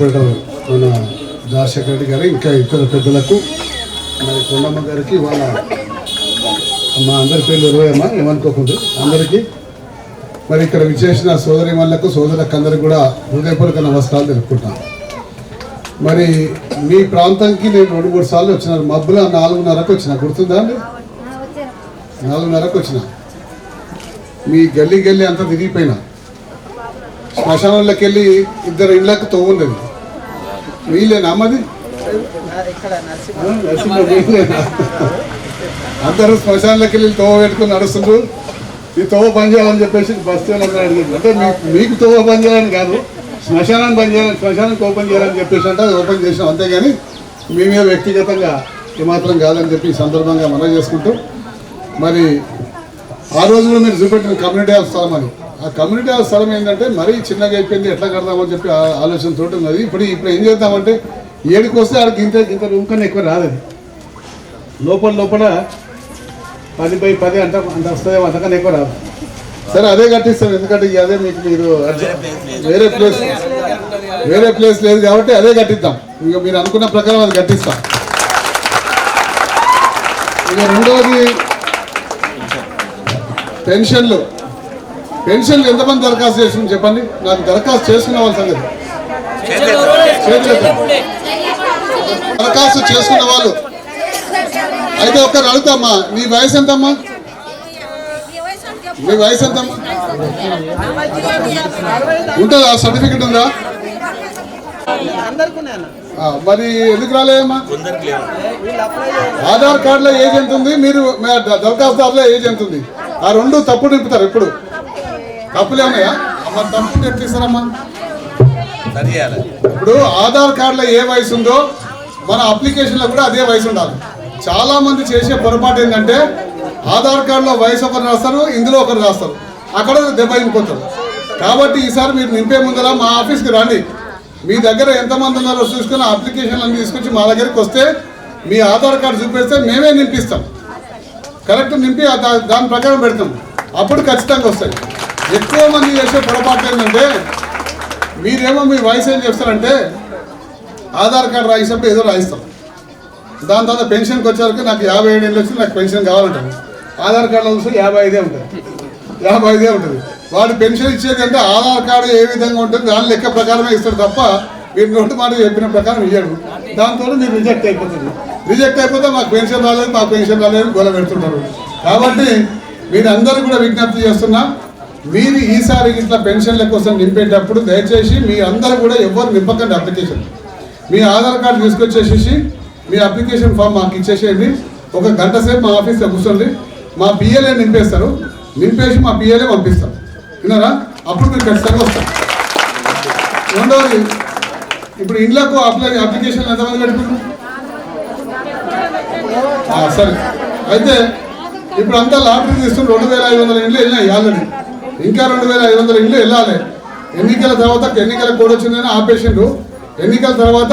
మన రాజశేఖర రెడ్డి గారు ఇంకా ఇతర పెద్దలకు మరి కొండమ్మ గారికి వాళ్ళ మా అందరి పేర్లు ఇరవైమ్మా ఏమనుకోకుండా. అందరికీ మరి ఇక్కడ విచ్చేసిన సోదరి వాళ్ళకు సోదరులకు అందరికి కూడా హృదయపూర్వక నమస్కారాలు తెలుపుకుంటాను. మరి మీ ప్రాంతానికి నేను రెండు మూడు సార్లు వచ్చిన మబ్బుల నాలుగున్నరకు వచ్చిన. గుర్తుందా అండి? నాలుగున్నరకు వచ్చిన. మీ గల్లీ గల్లీ అంతా తిరిగిపోయినా. శ్మశానంలోకి వెళ్ళి ఇద్దరు ఇళ్ళకు తవ్వుండదు వీళ్ళేనా అమ్మది అందరూ శ్మశానాలకు వెళ్ళి తోవ పెట్టుకుని నడుస్తుండ్రు. ఈ తోవ పని చేయాలని చెప్పేసి బస్ అంటే మీకు తోవ పని చేయాలని కాదు శ్మశానాన్ని పని చేయాలని శ్మశానానికి ఓపెన్ చేయాలని చెప్పేసి అంటే అది ఓపెన్ చేసినాం. అంతేగాని మీ మీద వ్యక్తిగతంగా ఏమాత్రం కాదని చెప్పి సందర్భంగా మనం చేసుకుంటూ మరి ఆ రోజులో మీరు చూపెట్టిన కమ్యూనిటీ ఆఫ్ స్థలం అని ఆ కమ్యూనిటీ హాల్ స్థలం ఏంటంటే మరీ చిన్నగా అయిపోయింది ఎట్లా కడదామని చెప్పి ఆ ఆలోచన తోటి ఉన్నది. ఇప్పుడు ఇప్పుడు ఏం చేద్దామంటే ఏడుకి వస్తే ఆడికి ఇంత ఇంత రూమ్ కన్నా ఎక్కువ రాదు అది. లోపల లోపల పది బై పది అంట అంత వస్తుంది అంతకన్నా ఎక్కువ రాదు. సరే అదే కట్టిస్తాం. ఎందుకంటే ఇక అదే మీకు మీరు వేరే ప్లేస్ వేరే ప్లేస్ లేదు కాబట్టి అదే కట్టిద్దాం. ఇక మీరు అనుకున్న ప్రకారం అది కట్టిస్తాం. ఇక రెండవది పెన్షన్లు. పెన్షన్లు ఎంతమంది దరఖాస్తు చేసుకుని చెప్పండి? నాకు దరఖాస్తు చేసుకున్న వాళ్ళ సంగతి. దరఖాస్తు చేసుకున్న వాళ్ళు. అయితే ఒక్కరు అడుగుతామ్మా నీ వయసు ఎంతమ్మా? మీ వయసు ఎంతమ్మా? ఉంటుందా? సర్టిఫికెట్ ఉందా? మరి ఎందుకు చేయాలి ఆధార్ కార్డులో ఏజ్ ఎంత ఉంది మీరు దరఖాస్తుదారులో ఏజ్ ఎంత ఉంది ఆ రెండు తప్పుడు నింపుతారు ఎప్పుడు. తప్పులే ఉన్నాయా? అమ్మ తప్పుడు ఎట్లిస్తారమ్మా ఇప్పుడు ఆధార్ కార్డులో ఏ వయసు ఉందో మన అప్లికేషన్లో కూడా అదే వయసు ఉండాలి. చాలా మంది చేసే పొరపాటు ఏంటంటే ఆధార్ కార్డులో వయసు ఒకరు రాస్తారు ఇందులో ఒకరు రాస్తారు. అక్కడ దెబ్బ అయిపోతారు కాబట్టి ఈసారి మీరు నింపే ముందర మా ఆఫీస్కి రండి. మీ దగ్గర ఎంతమంది ఉన్నారో చూసుకుని అప్లికేషన్లు అన్ని తీసుకొచ్చి మా దగ్గరికి వస్తే మీ ఆధార్ కార్డు చూపిస్తే మేమే నింపిస్తాం. కరెక్ట్ నింపి దాని ప్రకారం పెడతాం. అప్పుడు ఖచ్చితంగా వస్తాయి. ఎక్కువ మంది చేసే పొరపాటు ఏంటంటే మీరేమో మీ వయసు ఏం చేస్తారంటే ఆధార్ కార్డు రాయినప్పుడు ఏదో రాయిస్తాం. దాని తర్వాత పెన్షన్కి వచ్చేవరకు నాకు యాభై ఏడు ఏళ్ళు వచ్చి నాకు పెన్షన్ కావాలంటారు. ఆధార్ కార్డులో చూస్తే యాభై ఐదే ఉంటుంది యాభై ఐదే ఉంటుంది. వాడు పెన్షన్ ఇచ్చేదంటే ఆధార్ కార్డు ఏ విధంగా ఉంటుంది దాని లెక్క ప్రకారమే ఇస్తాడు తప్ప మీరు నోటి మాట చెప్పిన ప్రకారం ఇయ్యడు. దాంతో మీరు రిజెక్ట్ అయిపోతుంది రిజెక్ట్ అయిపోతే మాకు పెన్షన్ రాలేదు మాకు పెన్షన్ రాలేదు గొల పెడుతుంటారు. కాబట్టి మీరందరూ కూడా విజ్ఞప్తి చేస్తున్నా మీరు ఈసారి ఇట్లా పెన్షన్ల కోసం నింపేటప్పుడు దయచేసి మీ అందరూ కూడా ఎవరు నింపకండి అప్లికేషన్ మీ ఆధార్ కార్డు తీసుకొచ్చేసేసి మీ అప్లికేషన్ ఫామ్ మాకు ఇచ్చేసేయండి. ఒక గంట సేపు మా ఆఫీస్లో కూర్చోండి. మా పిఎల్ఏ నింపేస్తారు. నింపేసి మా పిఎల్ఏ పంపిస్తాం. విన్నారా? అప్పుడు మీరు ఖచ్చితంగా వస్తారు. రెండవది ఇప్పుడు ఇండ్లకు అప్లై అప్లికేషన్ ఎంతమంది పెట్టుకున్నారు సరే. అయితే ఇప్పుడు అంతా లాటరీ తీసుకుని రెండు వేల ఐదు వందల ఇండ్లు వెళ్ళినాయి ఆల్రెడీ ఇంకా రెండు వేల ఐదు వందల ఇండ్లు వెళ్ళాలి. ఎన్నికల తర్వాత ఎన్నికల కోడ్ వచ్చిందని ఆపేసిండ్రు. ఎన్నికల తర్వాత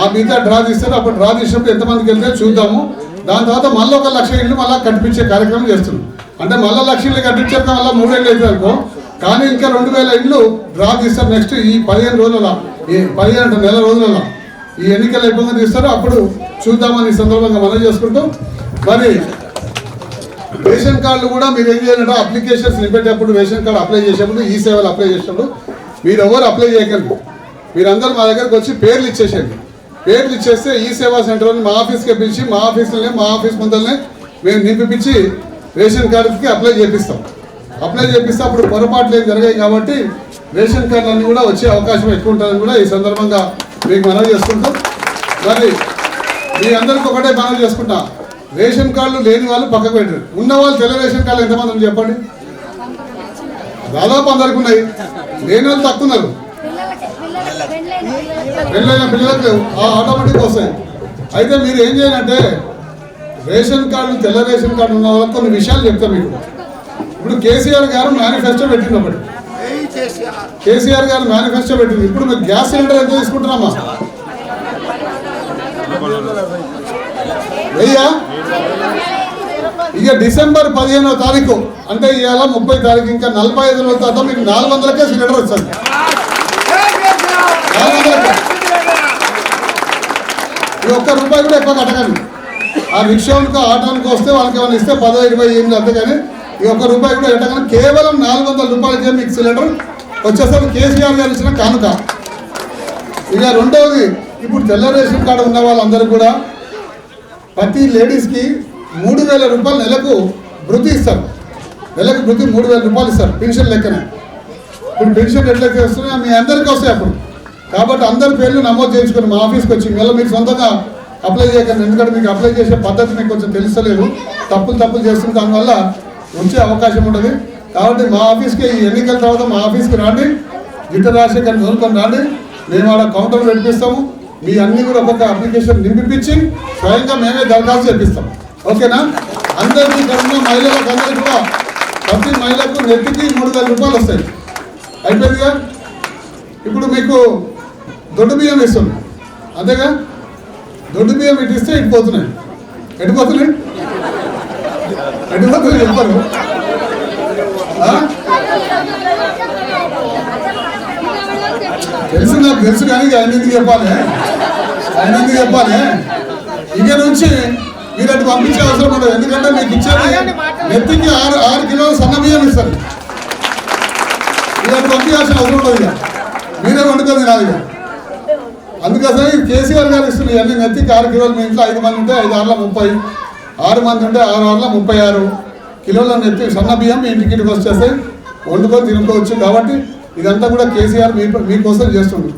ఆ మిగతా డ్రా తీస్తారు. అప్పుడు డ్రా తీసినప్పుడు ఎంతమందికి వెళ్తే చూద్దాము. దాని తర్వాత మళ్ళీ ఒక లక్ష ఇల్లు మళ్ళీ కట్టించే కార్యక్రమం చేస్తున్నాం అంటే మళ్ళీ లక్ష ఇల్లు కట్టించాక మళ్ళీ మూడేళ్ళు అయితే అనుకో. కానీ ఇంకా రెండు వేల ఇల్లు డ్రా తీస్తారు నెక్స్ట్ ఈ పదిహేను రోజుల ఈ పదిహేను నెల రోజులలో. ఈ ఎన్నికలు అయిపోగా తీస్తారు అప్పుడు చూద్దామని ఈ సందర్భంగా మనం చేసుకుంటూ మరి రేషన్ కార్డులు కూడా మీరు ఏం చేయాలంటే అప్లికేషన్స్ నింపేటప్పుడు రేషన్ కార్డు అప్లై చేసేప్పుడు ఈ సేవలు అప్లై చేసేటప్పుడు మీరు ఎవరు అప్లై చేయకండి. మీరందరూ మా దగ్గరకు వచ్చి పేర్లు ఇచ్చేసేయండి. పేర్లు ఇచ్చేస్తే ఈ సేవా సెంటర్ని మా ఆఫీస్కి పిలిచి మా ఆఫీస్లోనే మా ఆఫీస్ ముందరనే మేము నింపిపించి రేషన్ కార్డుకి అప్లై చేపిస్తాం. అప్లై చేపిస్తే అప్పుడు పొరపాట్లు ఏం జరిగాయి కాబట్టి రేషన్ కార్డులన్నీ కూడా వచ్చే అవకాశం ఎక్కువ ఉంటుందని కూడా ఈ సందర్భంగా మీకు మనవి చేసుకుంటాం మరి మీ అందరికి ఒకటే మనవి చేసుకుంటాం రేషన్ కార్డులు లేని వాళ్ళు పక్కకు పెట్టారు. ఉన్న వాళ్ళు తెల్ల రేషన్ కార్డులు ఎంతమంది చెప్పండి? దాదాపు అందరికి ఉన్నాయి. లేని వాళ్ళు తక్కువ ఉన్నారు. పెళ్ళైన పిల్లలకు లేవు ఆ ఆటోమేటిక్ వస్తాయి. అయితే మీరు ఏం చేయాలంటే రేషన్ కార్డు తెల్ల రేషన్ కార్డు ఉన్న వాళ్ళకి కొన్ని విషయాలు చెప్తా మీకు. ఇప్పుడు కేసీఆర్ గారు మేనిఫెస్టో పెట్టింది ఒకటి. కేసీఆర్ గారు మేనిఫెస్టో పెట్టింది ఇప్పుడు మీరు గ్యాస్ సిలిండర్ ఎంత తీసుకుంటున్నామా? వెయ్యా? ఇక డిసెంబర్ పదిహేనో తారీఖు అంటే ఇవాళ ముప్పై తారీఖు ఇంకా నలభై ఐదు రోజుల తర్వాత మీకు నాలుగు వందలకే సిలిండర్ వస్తుంది. ఈ ఒక్క రూపాయి కూడా ఎక్కువ కట్టకండి. ఆ రిక్షానికి ఆటానికి వస్తే వాళ్ళకి ఏమైనా ఇస్తే పదో ఇరవై ఎనిమిది కానీ ఈ ఒక్క రూపాయి కూడా కట్టకండి. కేవలం నాలుగు వందల రూపాయలకే మీకు సిలిండర్ వచ్చేసరికి కేసీఆర్ గారు ఇచ్చిన కానుక. ఇక రెండవది ఇప్పుడు తెల్ల రేషన్ కార్డు ఉన్న వాళ్ళందరూ కూడా ప్రతి లేడీస్కి మూడు వేల రూపాయలు నెలకు భృతి ఇస్తారు. నెలకు భృతి మూడు వేల రూపాయలు ఇస్తారు పెన్షన్ లెక్కన. ఇప్పుడు పెన్షన్ ఎట్లయితే వస్తున్నాయో మీ అందరికీ వస్తాయి అప్పుడు. కాబట్టి అందరి పేర్లు నమోదు చేయించుకొని మా ఆఫీస్కి వచ్చి మళ్ళీ మీరు సొంతంగా అప్లై చేయకండి. ఎందుకంటే మీకు అప్లై చేసే పద్ధతి మీకు కొంచెం తెలుస్తలేదు. తప్పులు తప్పులు చేస్తుంది దానివల్ల వచ్చే అవకాశం ఉంటుంది. కాబట్టి మా ఆఫీస్కి ఈ ఎన్నికల తర్వాత మా ఆఫీస్కి రాండి. జిట్ట రాజశేఖర్ కోరుకొని రాండి. మేము ఆడ కౌంటర్ నడిపిస్తాము మీ అన్ని కూడా ఒక్కొక్క అప్లికేషన్ నింపిపించి స్వయంగా మేమే దరఖాస్తు చేపిస్తాం. ఓకేనా? అందరికీ ఇక్కడ మహిళలకు అందరికీ కూడా ప్రతి మహిళకు నెత్తికి మూడు వేల రూపాయలు వస్తాయి. అయిపోయిందిగా ఇప్పుడు మీకు దొడ్డు బియ్యం ఇస్తుంది అంతేగా? దొడ్డు బియ్యం ఇటు ఇస్తే ఇటు పోతున్నాయి. ఎటు పోతున్నాయి? ఎటు పోతున్నాయి చెప్పరు. తెలుసు నాకు తెలుసు కానీ ఇక ఆయన ఎందుకు చెప్పాలి? ఆయన ఎందుకు చెప్పాలి? ఇక నుంచి మీరు అటు పంపించే అవసరం ఉండదు. ఎందుకంటే మీకు ఇచ్చేది నెత్తికి ఆరు ఆరు కిలోల సన్న బియ్యం ఇస్తారు. ఇలాంటి పంపించాల్సిన అవసరం ఉండదు ఇక. మీరే వండుకొని తినాలి ఇక. అందుకోసమే ఈ కేసీఆర్ గారు ఇస్తున్న ఇవన్నీ నెత్తికి ఆరు కిలోలు మీ ఇంట్లో ఐదు మంది ఉంటే ఐదు ఆరుల ముప్పై ఆరు మంది ఉంటే ఆరు ఆరుల ముప్పై ఆరు కిలోల నెత్తి సన్న బియ్యం మీ ఇంటికి ఇంటికి వచ్చేస్తాయి వండుకొని తినుకోవచ్చు. కాబట్టి ఇదంతా కూడా కేసీఆర్ మీ మీకోసం చేస్తుంది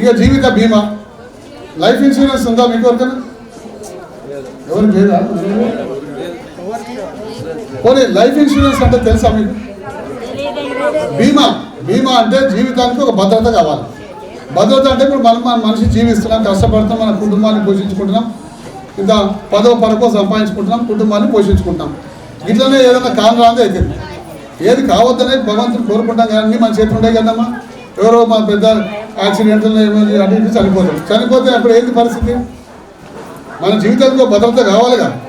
ఇక జీవిత బీమా. లైఫ్ ఇన్సూరెన్స్ ఉందా మీకు ఎవరికైనా? ఎవరు లేదా? పోనీ లైఫ్ ఇన్సూరెన్స్ అంటే తెలుసా మీకు? బీమా. బీమా అంటే జీవితానికి ఒక భద్రత కావాలి. భద్రత అంటే ఇప్పుడు మనం మన మనిషి జీవిస్తున్నాం కష్టపడుతున్నాం మన కుటుంబాన్ని పోషించుకుంటున్నాం ఇంత పదో పరకో సంపాదించుకుంటున్నాం కుటుంబాన్ని పోషించుకుంటాం ఇట్లనే ఏదైనా కాని రాదే అయితే ఏది కావద్దనే భగవంతుని కోరుకుంటాం కానీ మన చేతులు ఉండే కదమ్మా. ఎవరో మా పెద్ద యాక్సిడెంట్లు ఏమైంది అటు ఇటు చనిపోతాం చనిపోతే అప్పుడు ఏంటి పరిస్థితి? మన జీవితంలో భద్రత కావాలిగా.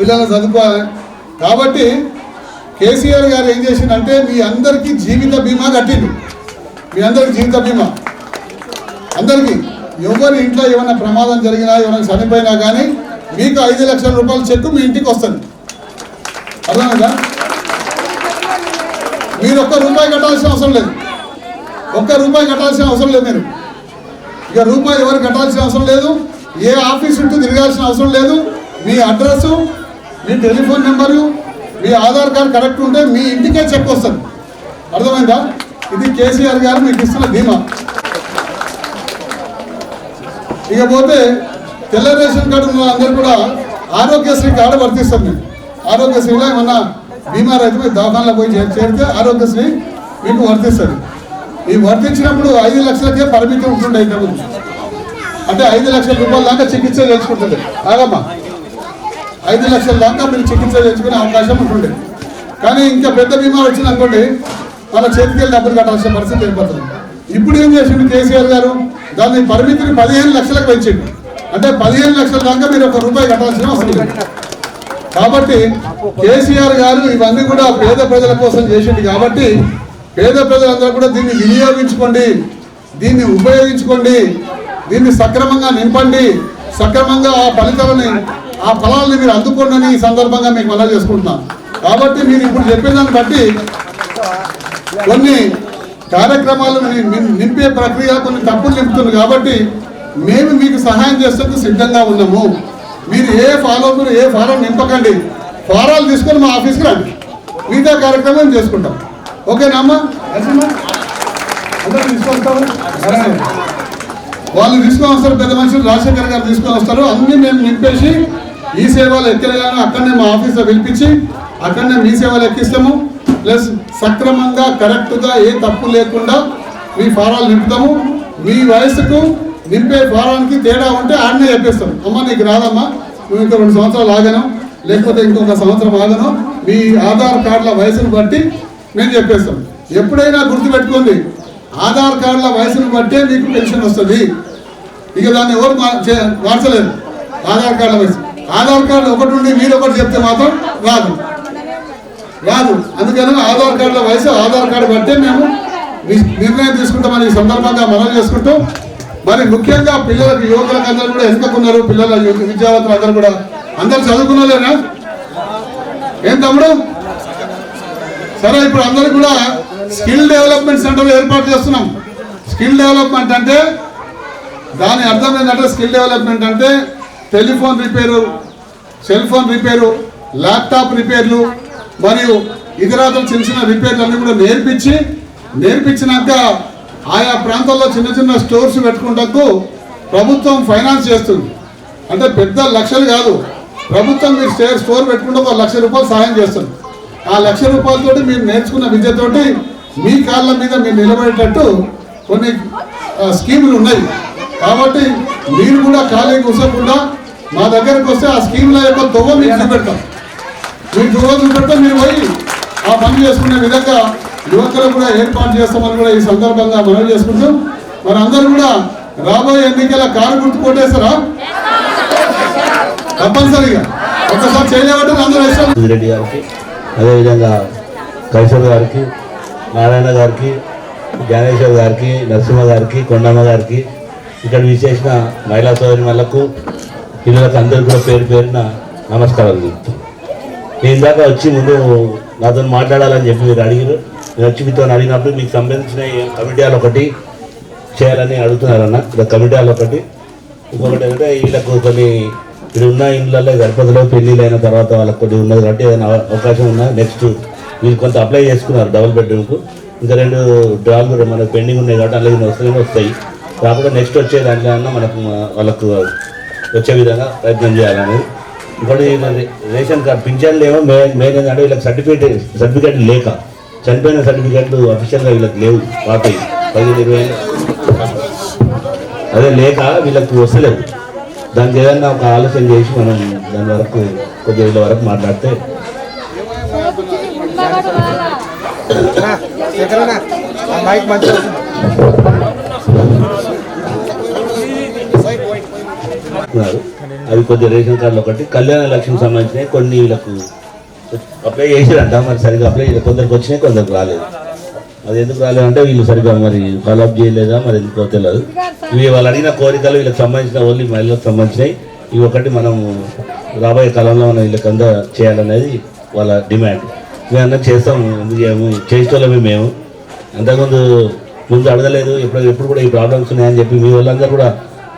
పిల్లల్ని చదువుకోవాలి. కాబట్టి కేసీఆర్ గారు ఏం చేసిందంటే మీ అందరికీ జీవిత బీమా కట్టిండు. మీ అందరికి జీవిత బీమా. అందరికీ. ఎవరి ఇంట్లో ఏమైనా ప్రమాదం జరిగినా ఏమైనా చనిపోయినా కానీ మీకు ఐదు లక్షల రూపాయల చెక్కు మీ ఇంటికి వస్తుంది. అర్థమైందా? మీరు ఒక్క రూపాయి కట్టాల్సిన అవసరం లేదు. ఒక్క రూపాయి కట్టాల్సిన అవసరం లేదు మీరు. ఇక రూపాయి ఎవరు కట్టాల్సిన అవసరం లేదు. ఏ ఆఫీస్ చుట్టూ తిరగాల్సిన అవసరం లేదు. మీ అడ్రస్ మీ టెలిఫోన్ నెంబరు మీ ఆధార్ కార్డు కరెక్ట్ ఉంటే మీ ఇంటికే చెక్ వస్తుంది. అర్థమైందా? ఇది కేసీఆర్ గారు మీకు ఇస్తున్న బీమా ఇకపోతే తెల్ల రేషన్ కార్డు ఉన్న అందరూ కూడా ఆరోగ్యశ్రీ కార్డు వర్తిస్తుంది ఆరోగ్యశ్రీలో ఏమన్నా బీమా రైతు మీరు దవాఖానలో పోయి చేరితే ఆరోగ్యశ్రీ మీకు వర్తిస్తుంది. ఈ వర్తించినప్పుడు ఐదు లక్షలకే పరిమితి ఉంటుండే ఇంతకుముందు అంటే ఐదు లక్షల రూపాయల దాకా చికిత్స చేయించుకుంటుంది ఆగమ్మా. ఐదు లక్షల దాకా మీరు చికిత్స చేయించుకునే అవకాశం ఉంటుండే. కానీ ఇంకా పెద్ద బీమా వచ్చింది అనుకోండి మన చేతికి డబ్బులు కట్టాల్సిన పరిస్థితి ఏర్పడుతుంది. ఇప్పుడు ఏం చేసిండు కేసీఆర్ గారు? దాన్ని పరిమితిని పదిహేను లక్షలకు పెంచిండు. అంటే పదిహేను లక్షల దాకా మీరు ఒక రూపాయి కట్టాల్సిన అవసరం లేదు. కాబట్టి కేసీఆర్ గారు ఇవన్నీ కూడా పేద ప్రజల కోసం చేసింది కాబట్టి పేద ప్రజలందరూ కూడా దీన్ని వినియోగించుకోండి. దీన్ని ఉపయోగించుకోండి. దీన్ని సక్రమంగా నింపండి. సక్రమంగా ఆ ఫలితాలని ఆ ఫలాలని మీరు అందుకోండి ఈ సందర్భంగా మీకు మనం చేసుకుంటున్నాం కాబట్టి మీరు ఇప్పుడు చెప్పేదాన్ని బట్టి కొన్ని కార్యక్రమాలు నింపే ప్రక్రియ కొన్ని తప్పులు నింపుతుంది కాబట్టి మేము మీకు సహాయం చేసేందుకు సిద్ధంగా ఉన్నాము. మీరు ఏ ఫాలో మీరు ఏ ఫారం నింపకండి. ఫారాలు తీసుకొని మా ఆఫీస్కి రండి. మిగతా కార్యక్రమం చేసుకుంటాం. ఓకేనా అమ్మా అందరూ తీసుకొస్తాము వాళ్ళు తీసుకొని వస్తారు పెద్ద మనుషులు. రాజశేఖర్ గారు తీసుకొని వస్తారు. అన్ని మేము నింపేసి ఈ సేవలు ఎక్కలేగాను అక్కడనే మా ఆఫీస్లో పిలిపించి అక్కడనే మీ సేవలు ఎక్కిస్తాము. ప్లస్ సక్రమంగా కరెక్ట్గా ఏ తప్పు లేకుండా మీ ఫారాలు నింపుతాము. మీ వయసుకు నింపే ఫారానికి తేడా ఉంటే ఆడనే చెప్పేస్తాం అమ్మ నీకు రాదమ్మా. నువ్వు ఇంకా రెండు సంవత్సరాలు ఆగాను. లేకపోతే ఇంకొక సంవత్సరం ఆగను. మీ ఆధార్ కార్డుల వయసును బట్టి మేము చెప్పేస్తాం ఎప్పుడైనా గుర్తుపెట్టుకోండి ఆధార్ కార్డుల వయసును బట్టే మీకు పెన్షన్ వస్తుంది. ఇక దాన్ని ఎవరు మార్చలేదు చే- ఆధార్ కార్డుల వయసు. ఆధార్ కార్డు ఒకటి ఉండి మీరు ఒకటి చెప్తే మాత్రం రాదు. రాదు. అందుకని ఆధార్ కార్డుల వయసు ఆధార్ కార్డు బట్టే మేము నిర్ణయం తీసుకుంటామని ఈ సందర్భంగా మనం చేసుకుంటూ మరి ముఖ్యంగా పిల్లలకు యువకులకు అందరూ కూడా ఎంతకున్నారు పిల్లల విద్యావంతులు అందరూ కూడా. అందరు చదువుకున్నారేనా ఏం తమ్ముడు? సరే ఇప్పుడు అందరూ కూడా స్కిల్ డెవలప్మెంట్ సెంటర్ ఏర్పాటు చేస్తున్నాం. స్కిల్ డెవలప్మెంట్ అంటే దాని అర్థం ఏంటంటే స్కిల్ డెవలప్మెంట్ అంటే telephone repair cell phone repair laptop రిపేర్లు మరియు ఇతరాతలు చిన్న చిన్న రిపేర్లు అన్నీ కూడా నేర్పించి నేర్పించినాక ఆయా ప్రాంతాల్లో చిన్న చిన్న స్టోర్స్ పెట్టుకుంటూ ప్రభుత్వం ఫైనాన్స్ చేస్తుంది. అంటే పెద్ద లక్షలు కాదు. ప్రభుత్వం మీరు స్టే- స్టోర్ పెట్టుకుంటే ఒక లక్ష రూపాయలు సహాయం చేస్తుంది. ఆ లక్ష రూపాయలతో మీరు నేర్చుకున్న విద్యతోటి మీ కాళ్ళ మీద మీరు నిలబడేటట్టు కొన్ని స్కీములు ఉన్నాయి. కాబట్టి మీరు కూడా ఖాళీ కూర్చోకుండా మా దగ్గరకు వస్తే ఆ స్కీమ్ల యొక్క దువ్వ మీకు చూపెడతాం. మీకు దువ్వ చూపెడతాం మీరు పోయి ఆ పని చేసుకునే విధంగా యువకులు కూడా ఏర్పాటు చేస్తామని కూడా ఈ సందర్భంగా మనవి చేసుకుంటాం మరి అందరూ కూడా రాబోయే ఎన్నికల కారు గుర్తు కొట్టేస్తారా? తప్పనిసరిగా. ఒకసారి చేయలేబట్టి అందరూ వేస్తాం రెడ్డి గారికి అదేవిధంగా కైసర్ గారికి నారాయణ గారికి జ్ఞానేశ్వర్ గారికి నరసింహ గారికి కొండమ్మ గారికి ఇక్కడ విశేషణ మహిళా సోదరిమణులకు పిల్లలకు అందరికీ కూడా పేరు పేరున నమస్కారాలు చెప్తాను నేను ఇందాక వచ్చి ముందు నాతో మాట్లాడాలని చెప్పి మీరు అడిగారు నేను వచ్చి మీతో అడిగినప్పుడు మీకు సంబంధించిన కమిటీలు ఒకటి చేయాలని అడుగుతున్నారన్న. ఇక్కడ కమిటీలు ఒకటి. ఇంకొకటి ఏంటంటే వీళ్ళకు కొన్ని ఇక్కడ ఉన్న ఇండ్లలో గణపతిలో పెళ్ళిళ్ళు అయిన తర్వాత వాళ్ళకి కొద్దిగా ఉన్నది కాబట్టి ఏదైనా అవకాశం ఉన్నా నెక్స్ట్ వీళ్ళు కొంత అప్లై చేసుకున్నారు డబుల్ బెడ్రూమ్కు ఇంకా రెండు డ్రాలు కూడా మనకు పెండింగ్ ఉన్నాయి కాబట్టి అలాగే వస్తాయి వస్తాయి. కాకుండా నెక్స్ట్ వచ్చే దాంట్లో మనకు వాళ్ళకు వచ్చే విధంగా ప్రయత్నం చేయాలనేది. ఇంకోటి రేషన్ కార్డు పింఛన్లు ఏమో మెయిన్ మెయిన్ ఏంటంటే వీళ్ళకి సర్టిఫికేట్ సర్టిఫికేట్ లేక చనిపోయిన సర్టిఫికేట్లు అఫీషియల్గా వీళ్ళకి లేవు పాత పదిహేను ఇరవై అదే లేక వీళ్ళకి వస్తలేదు. దానికి ఏదైనా ఒక ఆలోచన చేసి మనం దాని వరకు కొద్ది రోజుల వరకు మాట్లాడితే అవి కొద్దిగా రేషన్ కార్డులు ఒకటి. కళ్యాణ లక్ష్మికి సంబంధించినవి కొన్ని వీళ్ళకు అప్లై చేసిరంట. మరి సరిగ్గా అప్లై చేయలేదు కొందరికి వచ్చినాయి కొందరికి రాలేదు. అది ఎందుకు రాలేదు అంటే వీళ్ళు సరిగ్గా మరి ఫాలోఅప్ చేయలేదా? మరి ఎందుకో తెలియదు ఇవి వాళ్ళు అడిగిన కోరికలు వీళ్ళకి సంబంధించిన ఓన్లీ మహిళలకు సంబంధించినవి. ఇవి ఒకటి మనం రాబోయే కాలంలో మనం వీళ్ళకి అందా చేయాలనేది వాళ్ళ డిమాండ్. మేము చేస్తాం ఎందుకు చేయము? చేసేటోళ్ళమే మేము. అంతకుముందు ముందు అడగలేదు ఎప్పుడు ఎప్పుడు కూడా ఈ ప్రాబ్లమ్స్ ఉన్నాయని చెప్పి మీ వాళ్ళందరూ కూడా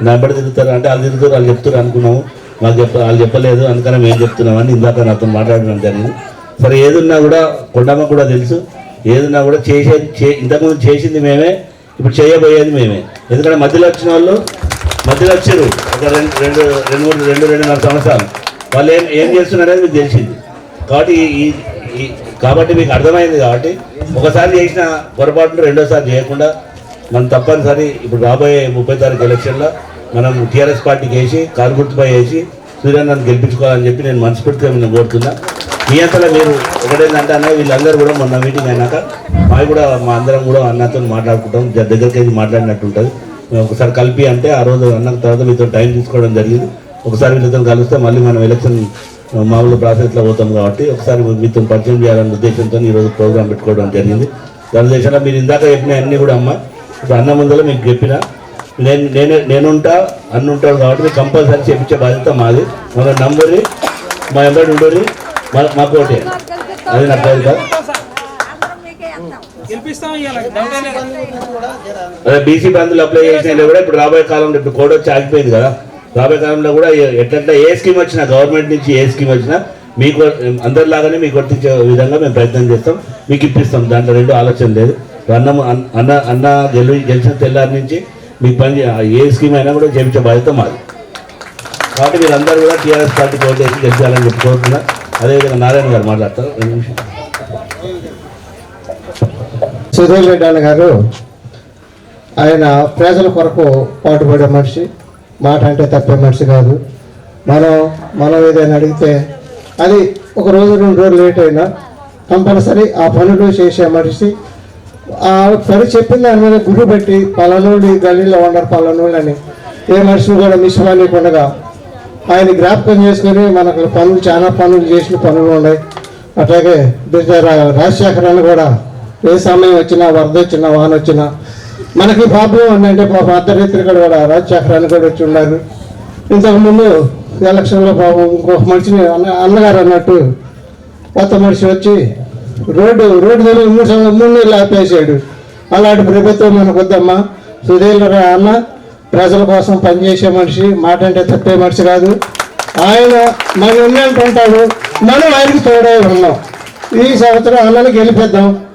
నెంబర్ తిరుగుతారు అంటే వాళ్ళు తిరుగుతారు వాళ్ళు చెప్తారు అనుకున్నాము. మాకు చెప్ప వాళ్ళు చెప్పలేదు అందుకనే మేము చెప్తున్నామని ఇందాక నాతో మాట్లాడడం జరిగింది. సరే ఏదున్నా కూడా కొండమ్మ కూడా తెలుసు. ఏదన్నా కూడా చేసేది చే ఇంతకుముందు చేసింది మేమే ఇప్పుడు చేయబోయేది మేమే. ఎందుకంటే మధ్యలో వచ్చిన వాళ్ళు మధ్యలో వచ్చారు. ఒక రెండు రెండు రెండు మూడు రెండు రెండున్నర సంవత్సరాలు. వాళ్ళు ఏం ఏం చేస్తున్నారనేది మీకు తెలిసింది. కాబట్టి ఈ- కాబట్టి మీకు అర్థమైంది కాబట్టి ఒకసారి చేసిన పొరపాటును రెండోసారి చేయకుండా మనం తప్పనిసరి ఇప్పుడు రాబోయే ముప్పై తారీఖు ఎలక్షన్లో మనం టీఆర్ఎస్ పార్టీకి వేసి కాలుగుర్తుపై వేసి సూర్యనాథ్ గెలిపించుకోవాలని చెప్పి నేను మనస్ఫూర్తిగా మిమ్మల్ని కోరుతున్నా. మీ అంతలో మీరు ఒకటేంటంటే అన్న వీళ్ళందరూ కూడా మొన్న మీటింగ్ అయినాక మావి కూడా మా అందరం కూడా అన్నతో మాట్లాడుకుంటాం. దగ్గరికి వెళ్ళి మాట్లాడినట్టు ఉంటుంది. ఒకసారి కలిపి అంటే ఆ రోజు అన్న తర్వాత మీతో టైం తీసుకోవడం జరిగింది. ఒకసారి మీతో కలిస్తే మళ్ళీ మనం ఎలక్షన్ మామూలు ప్రాసెస్లో పోతాం కాబట్టి ఒకసారి మీతో పరిచయం చేయాలనే ఉద్దేశంతో ఈరోజు ప్రోగ్రామ్ పెట్టుకోవడం జరిగింది. దాని ఉద్దేశంలో మీరు ఇందాక చెప్పిన అన్నీ కూడా అమ్మ ఇప్పుడు అన్న ముందర మీకు చెప్పిన నేను నేను నేనుంటా అన్న ఉంటాడు కాబట్టి కంపల్సరీ చెప్పించే బాధ్యత మాది. మన నంబరి మా ఎంబడి ఉండరు మాకు ఒకటి అది నా. అదే బీసీ బంధువులు అప్లై చేసిన కూడా ఇప్పుడు రాబోయే కాలంలో ఇప్పుడు కోడ్ వచ్చి ఆగిపోయింది కదా. రాబోయే కాలంలో కూడా ఎ- ఎట్లెట్లా ఏ స్కీమ్ వచ్చినా గవర్నమెంట్ నుంచి ఏ స్కీమ్ వచ్చినా మీకు అందరిలాగానే మీకు వర్తించే విధంగా మేము ప్రయత్నం చేస్తాం మీకు ఇప్పిస్తాం. దాంట్లో రెండు ఆలోచన లేదు. అన్న అన్న అన్న గెలి గెలిచిన తెల్లారి నుంచి మీకు పని ఏ స్కీమ్ అయినా కూడా చేయించే బాధ్యత మాది. కాబట్టి వీళ్ళందరూ కూడా టీఆర్ఎస్ పార్టీ ఓటు వేసి గెలిచాలని చెప్పి కోరుతున్నా. అదేవిధంగా నారాయణ గారు మాట్లాడతారు. రెండు నిమిషాలు. సుధీర్ రెడ్డి గారు ఆయన ప్రజల కొరకు పాటుపడే మనిషి మాట అంటే తప్పే మనిషి కాదు. మనం మనం ఏదైనా అడిగితే అది ఒక రోజు రెండు రోజులు లేట్ అయినా కంపల్సరీ ఆ పనులు చేసే మనిషి. ఆ పని చెప్పిన దాని మీద గురి పెట్టి పలానోళ్ళు గల్లీలో ఉండరు పలానోళ్ళు అని ఏ మనిషిని కూడా మిస్ అవ్వకుండా ఆయన జ్ఞాపకం చేసుకుని మనకు పనులు చాలా పనులు చేసిన పనులు ఉన్నాయి. అట్లాగే రాజశేఖరాన్ని కూడా ఏ సమయం వచ్చినా వరద వచ్చినా వాన వచ్చినా మనకి ప్రాబ్లం ఏంటంటే పాపం అర్ధరాత్రి కూడా రాజశేఖరాన్ని కూడా వచ్చి ఉన్నారు. ఇంతకుముందు ఎలక్షన్లో పాపం ఇంకొక మనిషిని అన్న అన్నగారు అన్నట్టు కొత్త మనిషి వచ్చి రోడ్డు రోడ్డు మీద మూడు సంవత్సరాలు మూడు నెలలు ఆపేసాడు. అలాంటి ప్రభుత్వం మనకు వద్దమ్మా సుధీర్ అన్న ప్రజల కోసం పనిచేసే మనిషి మాట అంటే తప్పే మనిషి కాదు. ఆయన మన ఉన్నట్టు మనం ఆయనకి తోడే ఉన్నాం. ఈ సంవత్సరం అన్నని గెలిపిద్దాం.